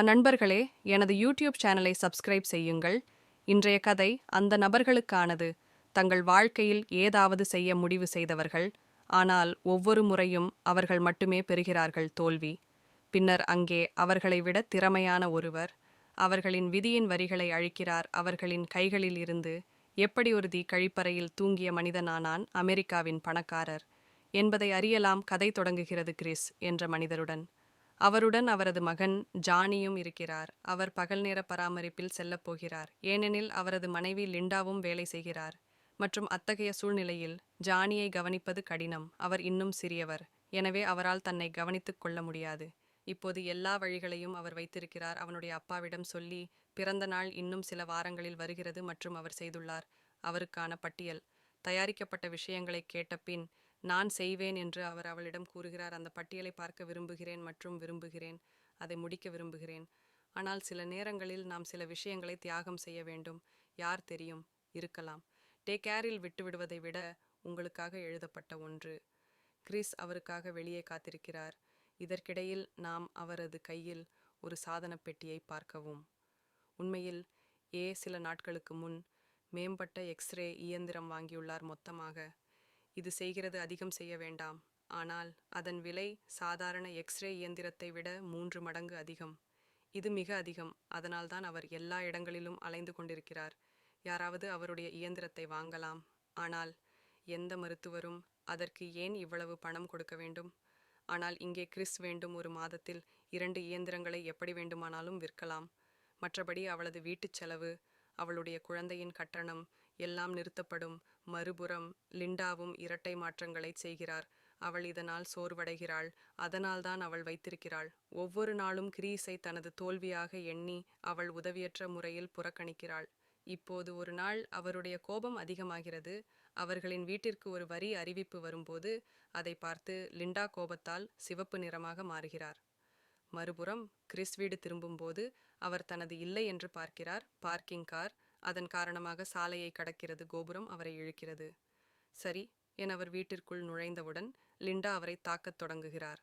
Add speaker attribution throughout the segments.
Speaker 1: நண்பர்களே எனது யூடியூப் சேனலை சப்ஸ்கிரைப் செய்யுங்கள். இன்றைய கதை அந்த நபர்களுக்கானது. தங்கள் வாழ்க்கையில் ஏதாவது செய்ய முடிவு செய்தவர்கள். ஆனால் ஒவ்வொரு முறையும் அவர்கள் மட்டுமே பெறுகிறார்கள் தோல்வி. பின்னர் அங்கே அவர்களை விட திறமையான ஒருவர். அவர்களின் விதியின் வரிகளை அழிக்கிறார். அவர்களின் கைகளில் இருந்து எப்படி ஒரு தி கழிப்பறையில் தூங்கிய மனிதனானான் அமெரிக்காவின் பணக்காரர். என்பதை அறியலாம் கதை தொடங்குகிறது கிறிஸ் என்ற மனிதருடன். அவருடன் அவரது மகன் ஜானியும் இருக்கிறார். அவர் பகல் நேர பராமரிப்பில் செல்லப் போகிறார். ஏனெனில் அவரது மனைவி லிண்டாவும் வேலை செய்கிறார். மற்றும் அத்தகைய சூழ்நிலையில் ஜானியை கவனிப்பது கடினம். அவர் இன்னும் சிறியவர். எனவே அவரால் தன்னை கவனித்துக் கொள்ள முடியாது. இப்போது எல்லா வழிகளையும் அவர் வைத்திருக்கிறார். அவனுடைய அப்பாவிடம் சொல்லி பிறந்த நாள் இன்னும் சில வாரங்களில் வருகிறது மற்றும் அவர் செய்துள்ளார். அவருக்கான பட்டியல். தயாரிக்கப்பட்ட விஷயங்களை கேட்ட பின் நான் செய்வேன் என்று அவர் அவளிடம் கூறுகிறார். அந்த பட்டியலை பார்க்க விரும்புகிறேன் மற்றும் விரும்புகிறேன். அதை முடிக்க விரும்புகிறேன். ஆனால் சில நேரங்களில் நாம் சில விஷயங்களை தியாகம் செய்ய வேண்டும். யார் தெரியும்? இருக்கலாம். டே கேரில் விட்டுவிடுவதை விட உங்களுக்காக எழுதப்பட்ட ஒன்று. கிறிஸ் அவருக்காக வெளியே காத்திருக்கிறார். இதற்கிடையில் நாம் அவரது கையில் ஒரு சாதன பெட்டியை பார்க்கவும். உண்மையில் ஏ சில நாட்களுக்கு முன் மேம்பட்ட எக்ஸ்ரே இயந்திரம் வாங்கியுள்ளார் மொத்தமாக. இது செய்கிறது அதிகம் செய்ய வேண்டாம். ஆனால் அதன் விலை சாதாரண எக்ஸ்ரே இயந்திரத்தை விட மூன்று மடங்கு அதிகம். இது மிக அதிகம். அதனால்தான் அவர் எல்லா இடங்களிலும் அலைந்து கொண்டிருக்கிறார். யாராவது அவருடைய இயந்திரத்தை வாங்கலாம். ஆனால் எந்த மருத்துவரும் அதற்கு ஏன் இவ்வளவு பணம் கொடுக்க வேண்டும்? ஆனால் இங்கே கிறிஸ் வேண்டும் ஒரு மாதத்தில் இரண்டு இயந்திரங்களை எப்படி வேண்டுமானாலும் விற்கலாம். மற்றபடி அவளது வீட்டுச் செலவு அவளுடைய குழந்தையின் கட்டணம் எல்லாம் நிறுத்தப்படும். மறுபுறம் லிண்டாவும் இரட்டை மாற்றங்களைச் செய்கிறார். அவள் இதனால் சோர்வடைகிறாள். அதனால்தான் அவள் வைத்திருக்கிறாள். ஒவ்வொரு நாளும் கிரீஸை தனது தோல்வியாக எண்ணி அவள் உதவியற்ற முறையில் புறக்கணிக்கிறாள். இப்போது ஒரு நாள் அவருடைய கோபம் அதிகமாகிறது. அவர்களின் வீட்டிற்கு ஒரு வரி அறிவிப்பு வரும்போது அதை பார்த்து லிண்டா கோபத்தால் சிவப்பு நிறமாக மாறுகிறார். மறுபுறம் கிறிஸ் வீடு திரும்பும்போது அவர் தனது இல்லை என்று பார்க்கிறார். பார்க்கிங் கார் அதன் காரணமாக சாலையை கடக்கிறது கோபுரம் அவரை இழுக்கிறது. சரி என அவர் வீட்டிற்குள் நுழைந்தவுடன் லிண்டா அவரை தாக்கத் தொடங்குகிறார்.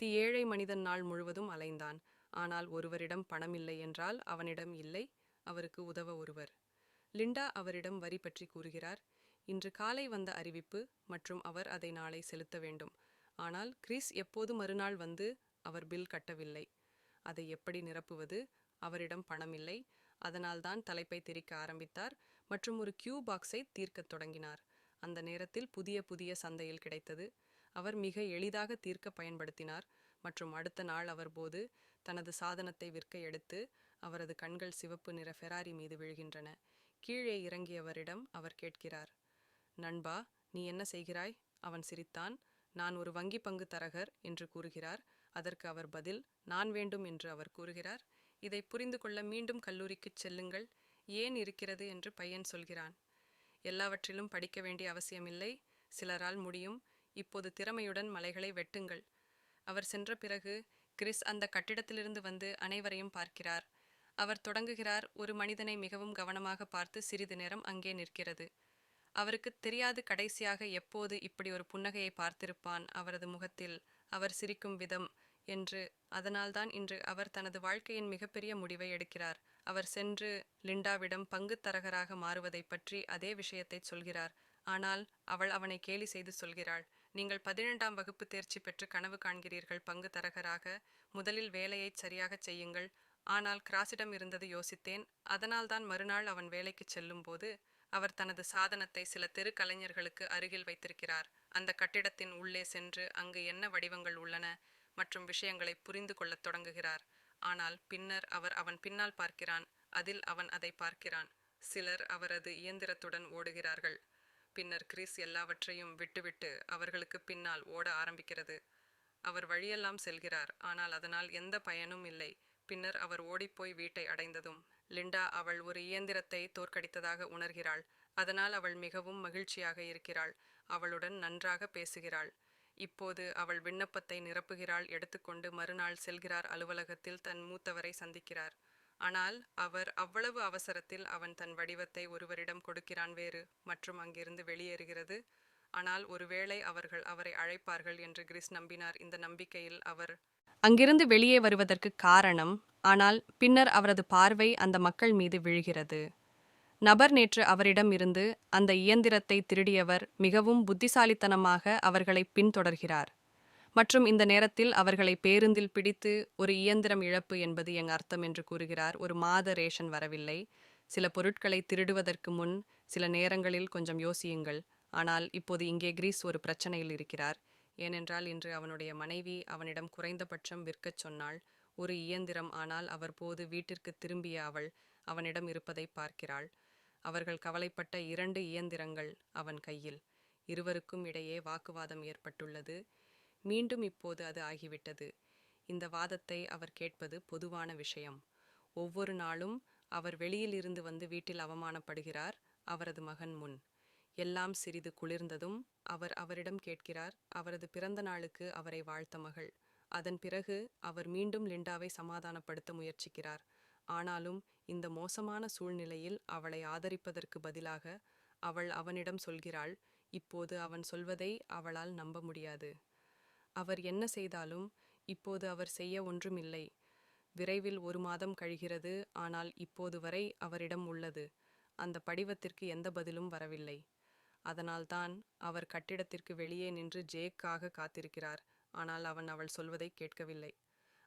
Speaker 1: தி ஏழை மனிதன் நாள் முழுவதும் அலைந்தான். ஆனால் ஒருவரிடம் பணம் இல்லை என்றால் அவனிடம் இல்லை அவருக்கு உதவ ஒருவர். லிண்டா அவரிடம் வரி பற்றி கூறுகிறார். இன்று காலை வந்த அறிவிப்பு மற்றும் அவர் அதை நாளை செலுத்த வேண்டும். ஆனால் கிறிஸ் எப்போது மறுநாள் வந்து அவர் பில் கட்டவில்லை. அதை எப்படி நிரப்புவது? அவரிடம் பணம் இல்லை அதனால்தான் தலைப்பை திரிக்க ஆரம்பித்தார் மற்றும் ஒரு கியூ பாக்ஸை தீர்க்கத் தொடங்கினார். அந்த நேரத்தில் புதிய புதிய சந்தையில் கிடைத்தது. அவர் மிக எளிதாக தீர்க்க பயன்படுத்தினார் மற்றும் அடுத்த நாள் அவர் போது தனது சாதனத்தை விற்க எடுத்து அவரது கண்கள் சிவப்பு நிற ஃபெராரி மீது விழுகின்றன. கீழே இறங்கியவரிடம் அவர் கேட்கிறார் நண்பா நீ என்ன செய்கிறாய்? அவன் சிரித்தான். நான் ஒரு வங்கி பங்கு தரகர் என்று கூறுகிறார். அதற்கு அவர் பதில் நான் வேண்டும் என்று அவர் கூறுகிறார். இதை புரிந்து கொள்ள மீண்டும் கல்லூரிக்குச் செல்லுங்கள். ஏன் இருக்கிறது என்று பையன் சொல்கிறான். எல்லாவற்றிலும் படிக்க வேண்டிய அவசியமில்லை. சிலரால் முடியும். இப்போது திறமையுடன் மலைகளை வெட்டுங்கள். அவர் சென்ற பிறகு கிறிஸ் அந்த கட்டிடத்திலிருந்து வந்து அனைவரையும் பார்க்கிறார். அவர் தொடங்குகிறார். ஒரு மனிதனை மிகவும் கவனமாக பார்த்து சிறிது நேரம் அங்கே நிற்கிறது. அவருக்கு தெரியாது கடைசியாக எப்போது இப்படி ஒரு புன்னகையை பார்த்திருப்பான் அவரது முகத்தில். அவர் சிரிக்கும் விதம் என்று. அதனால்தான் இன்று அவர் தனது வாழ்க்கையின் மிகப்பெரிய முடிவை எடுக்கிறார். அவர் சென்று லிண்டாவிடம் பங்குத் தரகராக மாறுவதை பற்றி அதே விஷயத்தை சொல்கிறார். ஆனால் அவள் அவனை கேலி செய்து சொல்கிறாள். நீங்கள் பதினெண்டாம் வகுப்பு தேர்ச்சி பெற்று கனவு காண்கிறீர்கள் பங்கு தரகராக. முதலில் வேலையை சரியாகச் செய்யுங்கள். ஆனால் கிராஸிடம் இருந்தது யோசித்தேன். அதனால்தான் மறுநாள் அவன் வேலைக்கு செல்லும்போது அவர் தனது சாதனத்தை சில தெரு கலைஞர்களுக்கு அருகில் வைத்திருக்கிறார். அந்த கட்டிடத்தின் உள்ளே சென்று அங்கு என்ன வடிவங்கள் உள்ளன? மற்றும் விஷயங்களை புரிந்து கொள்ளத் தொடங்குகிறார். ஆனால் பின்னர் அவர் அவன் பின்னால் பார்க்கிறான் அதில் அவன் அதை பார்க்கிறான். சிலர் அவரது இயந்திரத்துடன் ஓடுகிறார்கள். பின்னர் கிறிஸ் எல்லாவற்றையும் விட்டுவிட்டு அவர்களுக்கு பின்னால் ஓட ஆரம்பிக்கிறது. அவர் வழியெல்லாம் செல்கிறார் ஆனால் அதனால் எந்த பயனும் இல்லை. பின்னர் அவர் ஓடிப்போய் வீட்டை அடைந்ததும் லிண்டா அவள் ஒரு இயந்திரத்தை தோற்கடித்ததாக உணர்கிறாள். அதனால் அவள் மிகவும் மகிழ்ச்சியாக இருக்கிறாள். அவளுடன் நன்றாக பேசுகிறாள். இப்போது அவள் விண்ணப்பத்தை நிரப்புகிறாள் எடுத்துக்கொண்டு மறுநாள் செல்கிறார் அலுவலகத்தில் தன் மூத்தவரை சந்திக்கிறார். ஆனால் அவர் அவ்வளவு அவசரத்தில் அவன் தன் வடிவத்தை ஒருவரிடம் கொடுக்கிறான் வேறு மற்றும் அங்கிருந்து வெளியேறுகிறது. ஆனால் ஒருவேளை அவர்கள் அவரை அழைப்பார்கள் என்று கிறிஸ் நம்பினார். இந்த நம்பிக்கையில் அவர் அங்கிருந்து வெளியே வருவதற்கு காரணம் ஆனால் பின்னர் அவரது பார்வை அந்த மக்கள் மீது விழுகிறது. நபர் நேற்று அவரிடம் இருந்து அந்த இயந்திரத்தை திருடியவர் மிகவும் புத்திசாலித்தனமாக அவர்களை பின்தொடர்கிறார். மற்றும் இந்த நேரத்தில் அவர்களை பேருந்தில் பிடித்து ஒரு இயந்திரம் இழப்பு என்பது எங்க அர்த்தம் என்று கூறுகிறார். ஒரு மாத ரேஷன் வரவில்லை. சில பொருட்களை திருடுவதற்கு முன் சில நேரங்களில் கொஞ்சம் யோசியுங்கள். ஆனால் இப்போது இங்கே கிரீஸ் ஒரு பிரச்சனையில் இருக்கிறார். ஏனென்றால் இன்று அவனுடைய மனைவி அவனிடம் குறைந்தபட்சம் விற்கச் சொன்னாள் ஒரு இயந்திரம் ஆனால் அவர் போது வீட்டிற்கு திரும்பிய அவள் அவனிடம் இருப்பதை பார்க்கிறாள். அவர்கள் கவலைப்பட்ட இரண்டு இயந்திரங்கள் அவன் கையில். இருவருக்கும் இடையே வாக்குவாதம் ஏற்பட்டுள்ளது. மீண்டும் இப்போது அது ஆகிவிட்டது. இந்த வாதத்தை அவர் கேட்பது பொதுவான விஷயம். ஒவ்வொரு நாளும் அவர் வெளியில் இருந்து வந்து வீட்டில் அவமானப்படுகிறார் அவரது மகன் முன். எல்லாம் சிறிது குளிர்ந்ததும் அவர் அவரிடம் கேட்கிறார் அவரது பிறந்த நாளுக்கு அவரை வாழ்த்த மகள். அதன் பிறகு அவர் மீண்டும் லிண்டாவை சமாதானப்படுத்த முயற்சிக்கிறார். ஆனாலும் இந்த மோசமான சூழ்நிலையில் அவளை ஆதரிப்பதற்கு பதிலாக அவள் அவனிடம் சொல்கிறாள் இப்போது அவன் சொல்வதை அவளால் நம்ப முடியாது. அவர் என்ன செய்தாலும் இப்போது அவர் செய்ய ஒன்றுமில்லை. விரைவில் ஒரு மாதம் கழிகிறது ஆனால் இப்போது வரை அவரிடம் உள்ளது. அந்த படிவத்திற்கு எந்த பதிலும் வரவில்லை. அதனால்தான் அவர் கட்டிடத்திற்கு வெளியே நின்று ஜேக்காக காத்திருக்கிறார். ஆனால் அவன் அவள் சொல்வதை கேட்கவில்லை.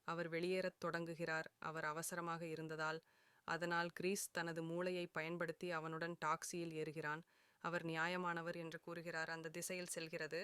Speaker 1: அவர் வெளியேறத் தொடங்குகிறார். அவர் அவசரமாக இருந்ததால். அதனால் கிரீஸ் தனது மூளையை பயன்படுத்தி அவனுடன் டாக்ஸியில் ஏறுகிறான். அவர் நியாயமானவர் என்று கூறுகிறார். அந்த திசையில் செல்கிறது.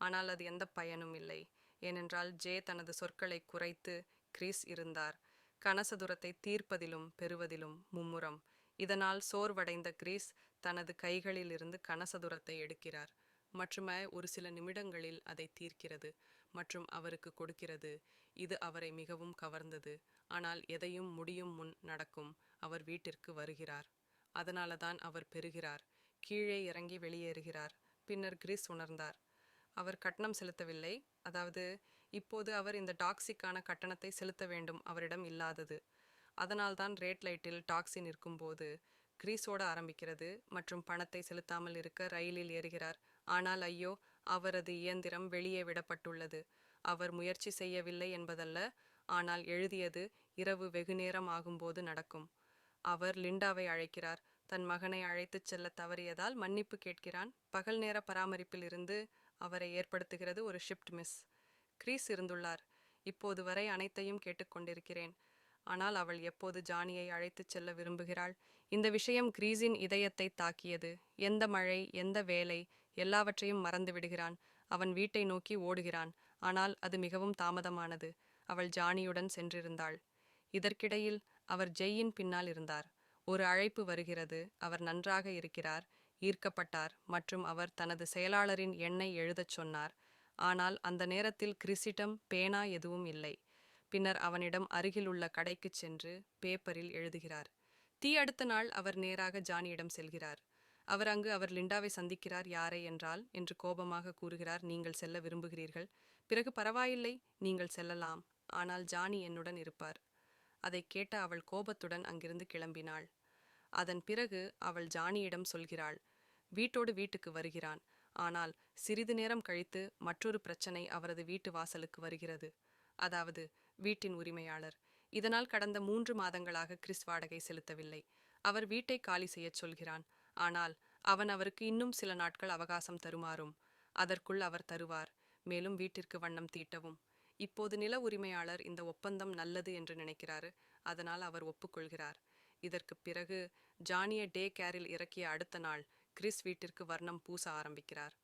Speaker 1: ஆனால் அது எந்த பயனும் இல்லை. ஏனென்றால் ஜே தனது சொற்களை குறைத்து கிரீஸ் இருந்தார். கனசதுரத்தை தீர்ப்பதிலும் பெறுவதிலும் மும்முரம். இதனால் சோர்வடைந்த கிரீஸ் தனது கைகளிலிருந்து கனசதுரத்தை எடுக்கிறார். மற்றுமே ஒரு சில நிமிடங்களில் அதை தீர்க்கிறது. மற்றும் அவருக்கு கொடுக்கிறது. இது அவரை மிகவும் கவர்ந்தது. ஆனால் எதையும் முடியும் முன் நடக்கும் அவர் வீட்டிற்கு வருகிறார். அதனால தான் அவர் பெறுகிறார். கீழே இறங்கி வெளியேறுகிறார். பின்னர் கிரிஸ் உணர்ந்தார். அவர் கட்டணம் செலுத்தவில்லை. அதாவது இப்போது அவர் இந்த டாக்ஸிக்கான கட்டணத்தை செலுத்த வேண்டும் அவரிடம் இல்லாதது. அதனால்தான் ரேட் லைட்டில் டாக்ஸி நிற்கும்போது கிரீஸோட ஆரம்பிக்கிறது மற்றும் பணத்தை செலுத்தாமல் இருக்க ரயிலில் ஏறுகிறார். ஆனால் ஐயோ அவரது இயந்திரம் வெளியே விடப்பட்டுள்ளது. அவர் முயற்சி செய்யவில்லை என்பதல்ல ஆனால் எழுதியது இரவு வெகுநேரம் ஆகும்போது நடக்கும். அவர் லிண்டாவை அழைக்கிறார். தன் மகனை அழைத்துச் செல்ல தவறியதால் மன்னிப்பு கேட்கிறான். பகல் நேர பராமரிப்பில் இருந்து அவரை ஏற்படுத்துகிறது ஒரு ஷிப்ட் மிஸ். கிரீஸ் இருந்துள்ளார். இப்போது வரை அனைத்தையும் கேட்டுக்கொண்டிருக்கிறேன் ஆனால் அவள் எப்போது ஜானியை அழைத்துச் செல்ல விரும்புகிறாள்? இந்த விஷயம் கிரீஸின் இதயத்தை தாக்கியது. எந்த மழை எந்த வேலை எல்லாவற்றையும் மறந்து விடுகிறான். அவன் வீட்டை நோக்கி ஓடுகிறான். ஆனால் அது மிகவும் தாமதமானது. அவள் ஜானியுடன் சென்றிருந்தாள். இதற்கிடையில் அவர் ஜெய்யின் பின்னால் இருந்தார். ஒரு அழைப்பு வருகிறது. அவர் நன்றாக இருக்கிறார் ஈர்க்கப்பட்டார் மற்றும் அவர் தனது செயலாளரின் எண்ணை எழுதச் சொன்னார். ஆனால் அந்த நேரத்தில் கிறிஸிடம் பேனா எதுவும் இல்லை. பின்னர் அவனிடம் அருகிலுள்ள கடைக்குச் சென்று பேப்பரில் எழுதுகிறார். தீ அடுத்த நாள் அவர் நேராக ஜானியிடம் செல்கிறார். அவர் அங்கு அவர் லிண்டாவை சந்திக்கிறார் யாரை என்றால் என்று கோபமாக கூறுகிறார் நீங்கள் செல்ல விரும்புகிறீர்கள். பிறகு பரவாயில்லை நீங்கள் செல்லலாம். ஆனால் ஜானி என்னுடன் இருப்பார். அதை கேட்ட அவள் கோபத்துடன் அங்கிருந்து கிளம்பினாள். அதன் பிறகு அவள் ஜானியிடம் சொல்கிறாள் வீட்டோடு வீட்டுக்கு வருகிறான். ஆனால் சிறிது நேரம் கழித்து மற்றொரு பிரச்சனை அவரது வீட்டு வாசலுக்கு வருகிறது. அதாவது வீட்டின் உரிமையாளர். இதனால் கடந்த மூன்று மாதங்களாக கிறிஸ் வாடகை செலுத்தவில்லை. அவர் வீட்டை காலி செய்யச் சொல்கிறான். ஆனால் அவன் அவருக்கு இன்னும் சில நாட்கள் அவகாசம் தருமாறும். அதற்குள் அவர் தருவார். மேலும் வீட்டிற்கு வண்ணம் தீட்டவும். இப்போது நில உரிமையாளர் இந்த ஒப்பந்தம் நல்லது என்று நினைக்கிறாரு. அதனால் அவர் ஒப்புக்கொள்கிறார். இதற்கு பிறகு ஜானிய டே கேரில் இறக்கிய அடுத்த நாள் கிறிஸ் வீட்டிற்கு வர்ணம் பூச ஆரம்பிக்கிறார்.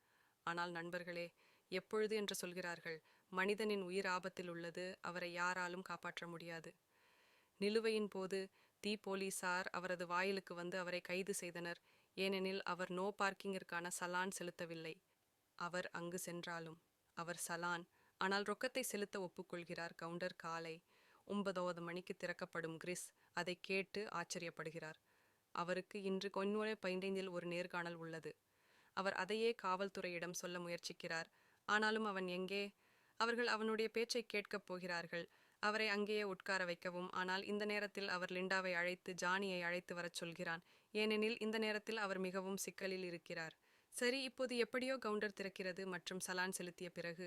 Speaker 1: ஆனால் நண்பர்களே எப்பொழுது என்று சொல்கிறார்கள் மனிதனின் உயிர் ஆபத்தில் உள்ளது அவரை யாராலும் காப்பாற்ற முடியாது. நிலுவையின் போது தீ போலீசார் அவரது வாயிலுக்கு வந்து அவரை கைது செய்தனர். ஏனெனில் அவர் நோ பார்க்கிங்கிற்கான சலான் செலுத்தவில்லை. அவர் அங்கு சென்றாலும் அவர் சலான் ஆனால் ரொக்கத்தை செலுத்த ஒப்புக்கொள்கிறார் கவுண்டர் காலை. ஒன்பதாவது மணிக்கு திறக்கப்படும் கிறிஸ் அதை கேட்டு ஆச்சரியப்படுகிறார். அவருக்கு இன்று கொன்னுரை பதினைந்தில் ஒரு நேர்காணல் உள்ளது. அவர் அதையே காவல்துறையிடம் சொல்ல முயற்சிக்கிறார். ஆனாலும் அவன் எங்கே? அவர்கள் அவனுடைய பேச்சை கேட்கப் போகிறார்கள். அவரை அங்கேயே உட்கார வைக்கவும் ஆனால் இந்த நேரத்தில் அவர் லிண்டாவை அழைத்து ஜானியை அழைத்து வரச் சொல்கிறான். ஏனெனில் இந்த நேரத்தில் அவர் மிகவும் சிக்கலில் இருக்கிறார். சரி இப்போது எப்படியோ கவுண்டர் திறக்கிறது மற்றும் சலான் செலுத்திய பிறகு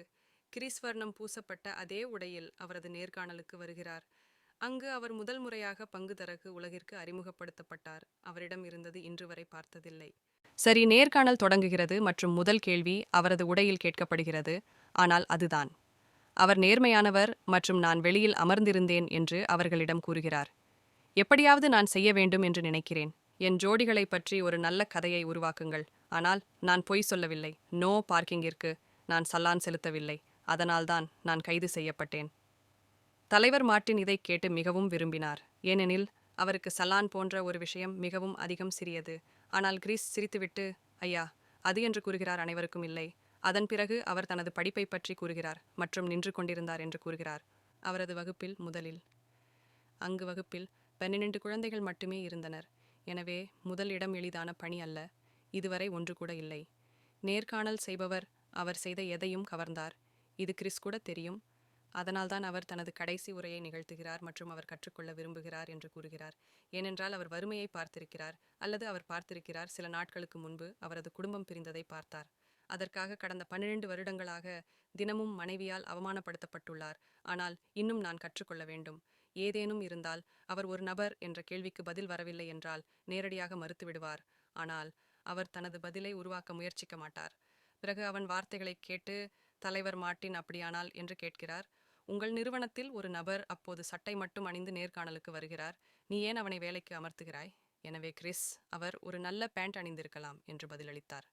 Speaker 1: கிரிஸ்வர்ணம் பூசப்பட்ட அதே உடையில் அவரது நேர்காணலுக்கு வருகிறார். அங்கு அவர் முதல் முறையாக பங்குதரகு உலகிற்கு அறிமுகப்படுத்தப்பட்டார். அவரிடம் இருந்தது இன்று வரை பார்த்ததில்லை. சரி நேர்காணல் தொடங்குகிறது மற்றும் முதல் கேள்வி அவரது உடையில் கேட்கப்படுகிறது. ஆனால் அதுதான். அவர் நேர்மையானவர் மற்றும் நான் வெளியில் அமர்ந்திருந்தேன் என்று அவர்களிடம் கூறுகிறார். எப்படியாவது நான் செய்ய வேண்டும் என்று நினைக்கிறேன். என் ஜோடிகளை பற்றி ஒரு நல்ல கதையை உருவாக்குங்கள். ஆனால் நான் பொய் சொல்லவில்லை. நோ பார்க்கிங்கிற்கு நான் சல்லான் செலுத்தவில்லை. அதனால்தான் நான் கைது செய்யப்பட்டேன். தலைவர் மார்ட்டின் இதைக் கேட்டு மிகவும் விரும்பினார். ஏனெனில் அவருக்கு சலான் போன்ற ஒரு விஷயம் மிகவும் அதிகம் சிறியது. ஆனால் கிரீஸ் சிரித்துவிட்டு ஐயா அது என்று கூறுகிறார் அனைவருக்கும் இல்லை. அதன் பிறகு அவர் தனது படிப்பை பற்றி கூறுகிறார். மற்றும் நின்று கொண்டிருந்தார் என்று கூறுகிறார். அவரது வகுப்பில் முதலில் அங்கு வகுப்பில் பன்னிரண்டு குழந்தைகள் மட்டுமே இருந்தனர். எனவே முதல் இடம் எளிதான பணி அல்ல இதுவரை ஒன்று கூட இல்லை. நேர்காணல் செய்பவர் அவர் செய்த எதையும் கவர்ந்தார். இது கிறிஸ் கூட தெரியும். அதனால்தான் அவர் தனது கடைசி உரையை நிகழ்த்துகிறார் மற்றும் அவர் கற்றுக்கொள்ள விரும்புகிறார் என்று கூறுகிறார். ஏனென்றால் அவர் வறுமையை பார்த்திருக்கிறார் அல்லது அவர் பார்த்திருக்கிறார் சில நாட்களுக்கு முன்பு அவரது குடும்பம் பிரிந்ததை பார்த்தார். அதற்காக கடந்த பன்னிரண்டு வருடங்களாக தினமும் மனைவியால் அவமானப்படுத்தப்பட்டுள்ளார். ஆனால் இன்னும் நான் கற்றுக்கொள்ள வேண்டும். ஏதேனும் இருந்தால் அவர் ஒரு நபர் என்ற கேள்விக்கு பதில் வரவில்லை என்றால் நேரடியாக மறுத்துவிடுவார். ஆனால் அவர் தனது பதிலை உருவாக்க முயற்சிக்க மாட்டார். பிறகு அவன் வார்த்தைகளை கேட்டு தலைவர் மார்ட்டின் அப்படியானால்? என்று கேட்கிறார். உங்கள் நிறுவனத்தில் ஒரு நபர் அப்போது சட்டை மட்டும் அணிந்து நேர்காணலுக்கு வருகிறார். நீ ஏன் அவனை வேலைக்கு அமர்த்துகிறாய்? எனவே கிறிஸ் அவர் ஒரு நல்ல பேண்ட் அணிந்திருக்கலாம் என்று பதிலளித்தார்.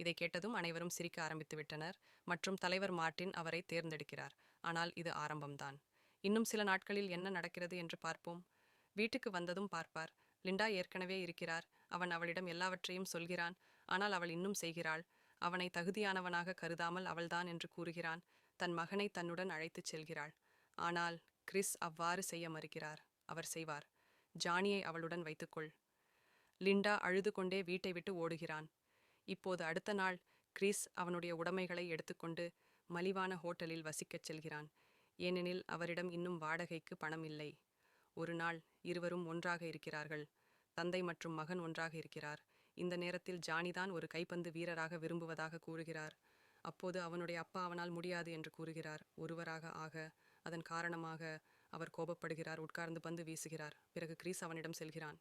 Speaker 1: இதை கேட்டதும் அனைவரும் சிரிக்க ஆரம்பித்து விட்டனர் மற்றும் தலைவர் மார்ட்டின் அவரை தேர்ந்தெடுக்கிறார். ஆனால் இது ஆரம்பம்தான். இன்னும் சில நாட்களில் என்ன நடக்கிறது என்று பார்ப்போம். வீட்டுக்கு வந்ததும் பார்ப்பார். லிண்டா ஏற்கனவே இருக்கிறார். அவன் அவளிடம் எல்லாவற்றையும் சொல்கிறான். ஆனால் அவள் இன்னும் செய்கிறாள். அவனை தகுதியானவனாக கருதாமல் அவள்தான் என்று கூறுகிறான். தன் மகனை தன்னுடன் அழைத்துச் செல்கிறாள். ஆனால் கிறிஸ் அவ்வாறு செய்ய மறுக்கிறார். அவர் செய்வார். ஜானியை அவளுடன் வைத்துக்கொள். லிண்டா அழுது கொண்டே வீட்டை விட்டு ஓடுகிறான். இப்போது அடுத்த நாள் கிறிஸ் அவனுடைய உடைமைகளை எடுத்துக்கொண்டு மலிவான ஹோட்டலில் வசிக்கச் செல்கிறான். ஏனெனில் அவரிடம் இன்னும் வாடகைக்கு பணம் இல்லை. ஒரு நாள் இருவரும் ஒன்றாக இருக்கிறார்கள். தந்தை மற்றும் மகன் ஒன்றாக இருக்கிறார். இந்த நேரத்தில் ஜானிதான் ஒரு கைப்பந்து வீரராக விரும்புவதாக கூறுகிறார். அப்போது அவனுடைய அப்பா அவனால் முடியாது என்று கூறுகிறார். ஒருவராக ஆக அதன் காரணமாக அவர் கோபப்படுகிறார். உட்கார்ந்து பந்து வீசுகிறார். பிறகு கிரீஸ் அவனிடம் செல்கிறான்.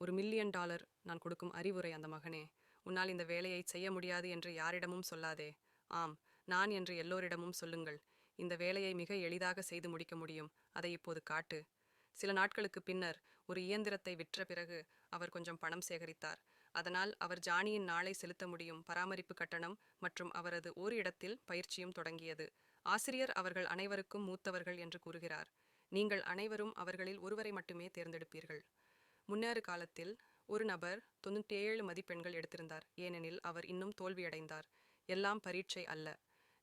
Speaker 1: ஒரு மில்லியன் டாலர் நான் கொடுக்கும் அறிவுரை அந்த மகனே. உன்னால் இந்த வேலையை செய்ய முடியாது என்று யாரிடமும் சொல்லாதே. ஆம் நான் என்று எல்லோரிடமும் சொல்லுங்கள். இந்த வேலையை மிக எளிதாக செய்து முடிக்க முடியும். அதை இப்போது காட்டு. சில நாட்களுக்கு பின்னர் ஒரு இயந்திரத்தை விற்ற பிறகு அவர் கொஞ்சம் பணம் சேகரித்தார். அதனால் அவர் ஜானியின் நாளை செலுத்த முடியும் பராமரிப்பு கட்டணம் மற்றும் அவரது ஒரு இடத்தில் பயிற்சியும் தொடங்கியது. ஆசிரியர் அவர்கள் அனைவருக்கும் மூத்தவர்கள் என்று கூறுகிறார். நீங்கள் அனைவரும் அவர்களில் ஒருவரை மட்டுமே தேர்ந்தெடுப்பீர்கள். முன்னேறு காலத்தில் ஒரு நபர் தொண்ணூற்றி ஏழு மதிப்பெண்கள் எடுத்திருந்தார். ஏனெனில் அவர் இன்னும் தோல்வியடைந்தார். எல்லாம் பரீட்சை அல்ல.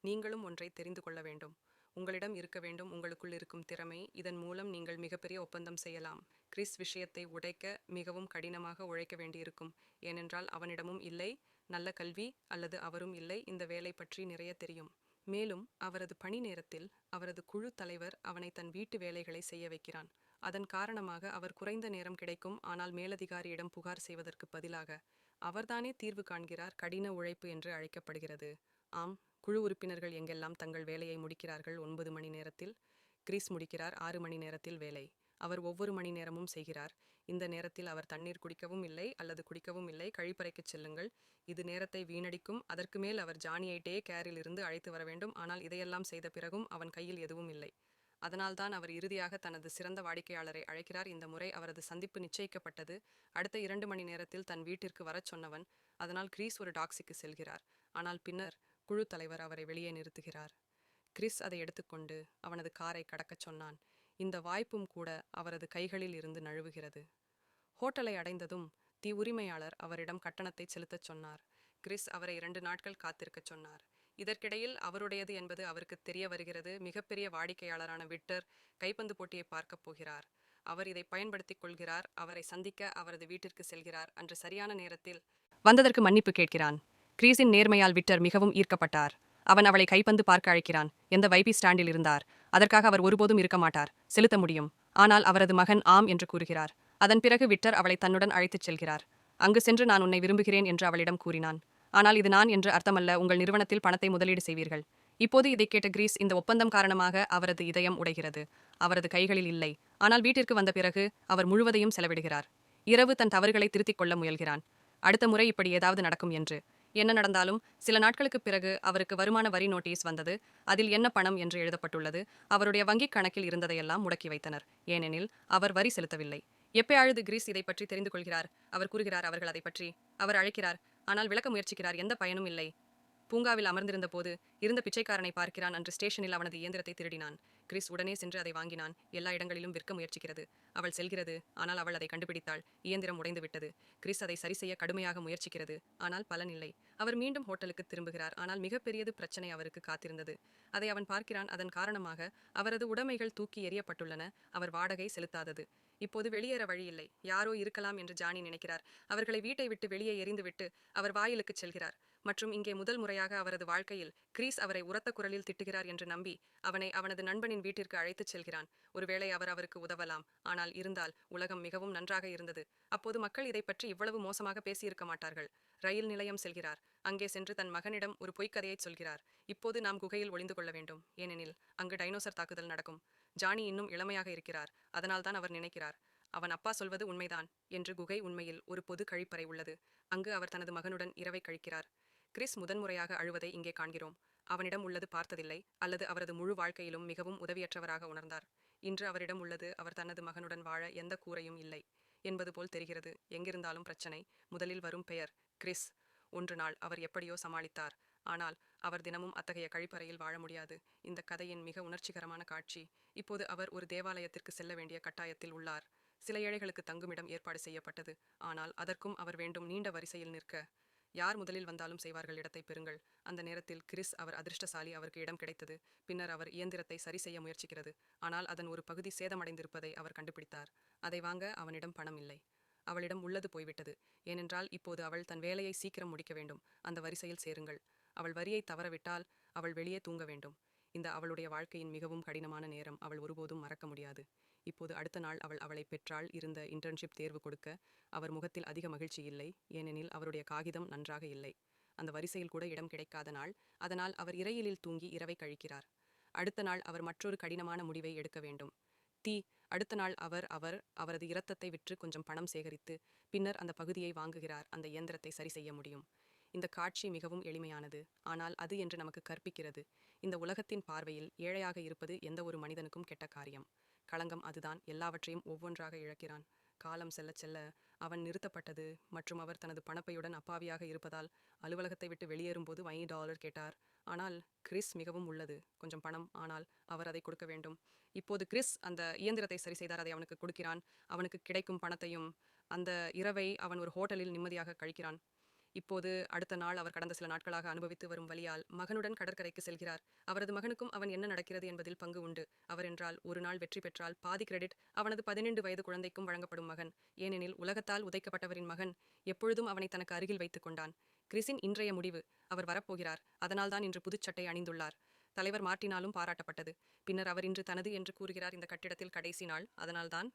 Speaker 1: நீங்களும் ஒன்றை தெரிந்து கொள்ள வேண்டும். உங்களிடம் இருக்க வேண்டும் உங்களுக்குள் இருக்கும் திறமை. இதன் மூலம் நீங்கள் மிகப்பெரிய ஒப்பந்தம் செய்யலாம். கிறிஸ் விஷயத்தை உடைக்க மிகவும் கடினமாக உழைக்க வேண்டியிருக்கும். ஏனென்றால் அவனிடமும் இல்லை நல்ல கல்வி அல்லது அவரும் இல்லை இந்த வேலை பற்றி நிறைய தெரியும். மேலும் அவரது பணி நேரத்தில் அவரது குழு தலைவர் அவனை தன் வீட்டு வேலைகளை செய்ய வைக்கிறான். அதன் காரணமாக அவர் குறைந்த நேரம் கிடைக்கும் ஆனால் மேலதிகாரியிடம் புகார் செய்வதற்கு பதிலாக. அவர்தானே தீர்வு காண்கிறார் கடின உழைப்பு என்று அழைக்கப்படுகிறது. ஆம் குழு உறுப்பினர்கள் எங்கெல்லாம் தங்கள் வேலையை முடிக்கிறார்கள்? ஒன்பது மணி நேரத்தில் கிரீஸ் முடிக்கிறார் ஆறு மணி நேரத்தில் வேலை. அவர் ஒவ்வொரு மணி நேரமும் செய்கிறார். இந்த நேரத்தில் அவர் தண்ணீர் குடிக்கவும் இல்லை அல்லது குடிக்கவும் இல்லை. கழிப்பறைக்கு செல்லுங்கள். இது நேரத்தை வீணடிக்கும். அதற்கு மேல் அவர் ஜானியை டே கேரில் இருந்து அழைத்து வர வேண்டும். ஆனால் இதையெல்லாம் செய்த பிறகும் அவன் கையில் எதுவும் இல்லை. அதனால்தான் அவர் இறுதியாக தனது சிறந்த வாடிக்கையாளரை அழைக்கிறார். இந்த முறை அவரது சந்திப்பு நிச்சயிக்கப்பட்டது. அடுத்த இரண்டு மணி நேரத்தில் தன் வீட்டிற்கு வரச் சொன்னவன். அதனால் கிரீஸ் ஒரு டாக்ஸிக்கு செல்கிறார். ஆனால் பின்னர் குழு தலைவர் அவரை வெளியே நிறுத்துகிறார். கிறிஸ் அதை எடுத்துக்கொண்டு அவனது காரை கடக்கச் சொன்னான். இந்த வாய்ப்பும் கூட அவரது கைகளில் இருந்து நழுவுகிறது. ஹோட்டலை அடைந்ததும் தி உரிமையாளர் அவரிடம் கட்டணத்தை செலுத்தச் சொன்னார். கிறிஸ் அவரை இரண்டு நாட்கள் காத்திருக்கச் சொன்னார். இதற்கிடையில் அவருடையது என்பது அவருக்கு தெரிய வருகிறது. மிகப்பெரிய வாடிக்கையாளரான விட்டர் கைப்பந்து போட்டியை பார்க்கப் போகிறார். அவர் இதை பயன்படுத்திக் கொள்கிறார். அவரை சந்திக்க அவரது வீட்டிற்கு செல்கிறார். அன்று சரியான நேரத்தில் வந்ததற்கு மன்னிப்பு கேட்கிறான். கிரீஸின் நேர்மையால் விட்டர் மிகவும் ஈர்க்கப்பட்டார். அவன் அவளை கைப்பந்து பார்க்க அழைக்கிறான். எந்த வைபி ஸ்டாண்டில் இருந்தார். அதற்காக அவர் ஒருபோதும் இருக்க மாட்டார். செலுத்த முடியும். ஆனால் அவரது மகன் ஆம் என்று கூறுகிறார். அதன் பிறகு விட்டர் அவளை தன்னுடன் அழைத்துச் செல்கிறார். அங்கு சென்று நான் உன்னை விரும்புகிறேன் என்று அவளிடம் கூறினான். ஆனால் இது நான் என்று அர்த்தமல்ல. உங்கள் நிறுவனத்தில் பணத்தை முதலீடு செய்வீர்கள். இப்போது இதை கேட்ட கிரீஸ் இந்த ஒப்பந்தம் காரணமாக அவரது இதயம் உடைகிறது. அவரது கைகளில் இல்லை. ஆனால் வீட்டிற்கு வந்த பிறகு அவர் முழுவதையும் செலவிடுகிறார். இரவு தன் தவறுகளை திருத்திக் கொள்ள முயல்கிறான். அடுத்த முறை இப்படி ஏதாவது நடக்கும் என்று. என்ன நடந்தாலும் சில நாட்களுக்குப் பிறகு அவருக்கு வருமான வரி நோட்டீஸ் வந்தது. அதில் என்ன பணம் என்று எழுதப்பட்டுள்ளது. அவருடைய வங்கிக் கணக்கில் இருந்ததையெல்லாம் முடக்கி வைத்தனர். ஏனெனில் அவர் வரி செலுத்தவில்லை. எப்பயாவது கிரீஸ் இதை பற்றி தெரிந்து கொள்கிறார்? அவர் கூறுகிறார் அவர்கள் அதை பற்றி. அவர் அழைக்கிறார். ஆனால் விளக்க முயற்சிக்கிறார். எந்த பயனும் இல்லை. பூங்காவில் அமர்ந்திருந்த போது இருந்த பிச்சைக்காரனை பார்க்கிறான் அன்று ஸ்டேஷனில் அவனது இயந்திரத்தை திருடினான். கிறிஸ் உடனே சென்று அதை வாங்கினான். எல்லா இடங்களிலும் விற்க முயற்சிக்கிறது. அவள் செல்கிறது. ஆனால் அவள் அதை கண்டுபிடித்தாள். இயந்திரம் உடைந்து விட்டது. கிறிஸ் அதை சரி செய்ய கடுமையாக முயற்சிக்கிறது. ஆனால் பலன் இல்லை. அவர் மீண்டும் ஹோட்டலுக்கு திரும்புகிறார். ஆனால் மிகப்பெரியது பிரச்சனை அவருக்கு காத்திருந்தது. அதை அவன் பார்க்கிறான். அதன் காரணமாக அவரது உடைமைகள் தூக்கி எறியப்பட்டுள்ளன. அவர் வாடகை செலுத்தாதது. இப்போது வெளியேற வழியில்லை யாரோ இருக்கலாம் என்று ஜானி நினைக்கிறார். அவர்களை வீட்டை விட்டு வெளியே எறிந்துவிட்டு அவர் வாயிலுக்கு செல்கிறார். மற்றும் இங்கே முதல் முறையாக அவரது வாழ்க்கையில் கிரீஸ் அவரை உரத்த குரலில் திட்டுகிறார் என்று நம்பி அவனை அவனது நண்பனின் வீட்டிற்கு அழைத்துச் செல்கிறான். ஒருவேளை அவர் அவருக்கு உதவலாம். ஆனால் இருந்தால் உலகம் மிகவும் நன்றாக இருந்தது. அப்போது மக்கள் இதை பற்றி இவ்வளவு மோசமாக பேசியிருக்க மாட்டார்கள். ரயில் நிலையம் செல்கிறார். அங்கே சென்று தன் மகனிடம் ஒரு பொய்க்கதையை சொல்கிறார். இப்போது நாம் குகையில் ஒளிந்து கொள்ள வேண்டும். ஏனெனில் அங்கு டைனோசர் தாக்குதல் நடக்கும். ஜானி இன்னும் இளமையாக இருக்கிறார். அதனால்தான் அவர் நினைக்கிறார். அவன் அப்பா சொல்வது உண்மைதான் என்று குகை உண்மையில் ஒரு பொது கழிப்பறை உள்ளது. அங்கு அவர் தனது மகனுடன் இரவை கழிக்கிறார். கிறிஸ் முதன்முறையாக அழுவதை இங்கே காண்கிறோம். அவனிடம் உள்ளது பார்த்ததில்லை அல்லது அவரது முழு வாழ்க்கையிலும் மிகவும் உதவியற்றவராக உணர்ந்தார். இன்று அவரிடம் உள்ளது அவர் தனது மகனுடன் வாழ எந்த கூரையும் இல்லை என்பது போல் தெரிகிறது. எங்கிருந்தாலும் பிரச்சனை முதலில் வரும் பெயர் கிறிஸ். ஒன்று நாள் அவர் எப்படியோ சமாளித்தார். ஆனால் அவர் தினமும் அத்தகைய கழிப்பறையில் வாழ முடியாது. இந்த கதையின் மிக உணர்ச்சிகரமான காட்சி. இப்போது அவர் ஒரு தேவாலயத்திற்கு செல்ல வேண்டிய கட்டாயத்தில் உள்ளார். சில ஏழைகளுக்கு தங்குமிடம் ஏற்பாடு செய்யப்பட்டது. ஆனால் அதற்கும் அவர் வேண்டும் நீண்ட வரிசையில் நிற்க. யார் முதலில் வந்தாலும் செய்வார்கள் இடத்தை பெறுங்கள். அந்த நேரத்தில் கிறிஸ் அவர் அதிர்ஷ்டசாலி அவருக்கு இடம் கிடைத்தது. பின்னர் அவர் இயந்திரத்தை சரி செய்ய முயற்சிக்கிறது. ஆனால் அதன் ஒரு பகுதி சேதமடைந்திருப்பதை அவர் கண்டுபிடித்தார். அதை வாங்க அவனிடம் பணம் இல்லை. அவளிடம் உள்ளது போய்விட்டது. ஏனென்றால் இப்போது அவள் தன் வேலையை சீக்கிரம் முடிக்க வேண்டும். அந்த வரிசையில் சேருங்கள். அவள் வரியை தவறவிட்டால் அவள் வெளியே தூங்க வேண்டும். இந்த அவளுடைய வாழ்க்கையின் மிகவும் கடினமான நேரம். அவள் ஒருபோதும் மறக்க முடியாது. இப்போது அடுத்த நாள் அவள் அவளை பெற்றால் இருந்த இன்டர்ன்ஷிப் தேர்வு கொடுக்க. அவர் முகத்தில் அதிக மகிழ்ச்சி இல்லை. ஏனெனில் அவருடைய காகிதம் நன்றாக இல்லை. அந்த வரிசையில் கூட இடம் கிடைக்காத நாள். அதனால் அவர் இறையிலில் தூங்கி இரவை கழிக்கிறார். அடுத்த நாள் அவர் மற்றொரு கடினமான முடிவை எடுக்க வேண்டும். தீ. அடுத்த நாள் அவர் அவர் அவரது இரத்தத்தை விற்று கொஞ்சம் பணம் சேகரித்து பின்னர் அந்த பகுதியை வாங்குகிறார். அந்த இயந்திரத்தை சரி செய்ய முடியும். இந்த காட்சி மிகவும் எளிமையானது. ஆனால் அது என்று நமக்கு கற்பிக்கிறது. இந்த உலகத்தின் பார்வையில் ஏழையாக இருப்பது எந்த ஒரு மனிதனுக்கும் கெட்ட காரியம். களங்கம் அதுதான். எல்லாவற்றையும் ஒவ்வொன்றாக இழக்கிறான். காலம் செல்ல செல்ல அவன் நிறுத்தப்பட்டது மற்றும் அவர் தனது பணப்பையுடன் அப்பாவியாக இருப்பதால் அலுவலகத்தை விட்டு வெளியேறும்போது வங்கி டாலர் கேட்டார். ஆனால் கிறிஸ் மிகவும் உள்ளது. கொஞ்சம் பணம் ஆனால் அவர் அதை கொடுக்க வேண்டும். இப்போது கிறிஸ் அந்த இயந்திரத்தை சரி செய்தார் அதை அவனுக்கு கொடுக்கிறான். அவனுக்கு கிடைக்கும் பணத்தையும் அந்த இரவை அவன் ஒரு ஹோட்டலில் நிம்மதியாக கழிக்கிறான். இப்போது அடுத்த நாள் அவர் கடந்த சில நாட்களாக அனுபவித்து வரும் வழியால் மகனுடன் கடற்கரைக்கு செல்கிறார். அவரது மகனுக்கும் அவன் என்ன நடக்கிறது என்பதில் பங்கு உண்டு. அவர் என்றால் ஒரு நாள் வெற்றி பெற்றால் பாதி கிரெடிட் அவனது பதினெண்டு வயது குழந்தைக்கும் வழங்கப்படும் மகன். ஏனெனில் உலகத்தால் உதைக்கப்பட்டவரின் மகன் எப்பொழுதும் அவனை தனக்கு அருகில் வைத்துக் கொண்டான். கிறிஸின் இன்றைய முடிவு. அவர் வரப்போகிறார். அதனால்தான் இன்று புதுச்சட்டை அணிந்துள்ளார். தலைவர் மார்ட்டினாலும் பாராட்டப்பட்டது. பின்னர் அவர் இன்று தனது என்று கூறுகிறார் இந்த கட்டிடத்தில் கடைசி நாள். அதனால்தான்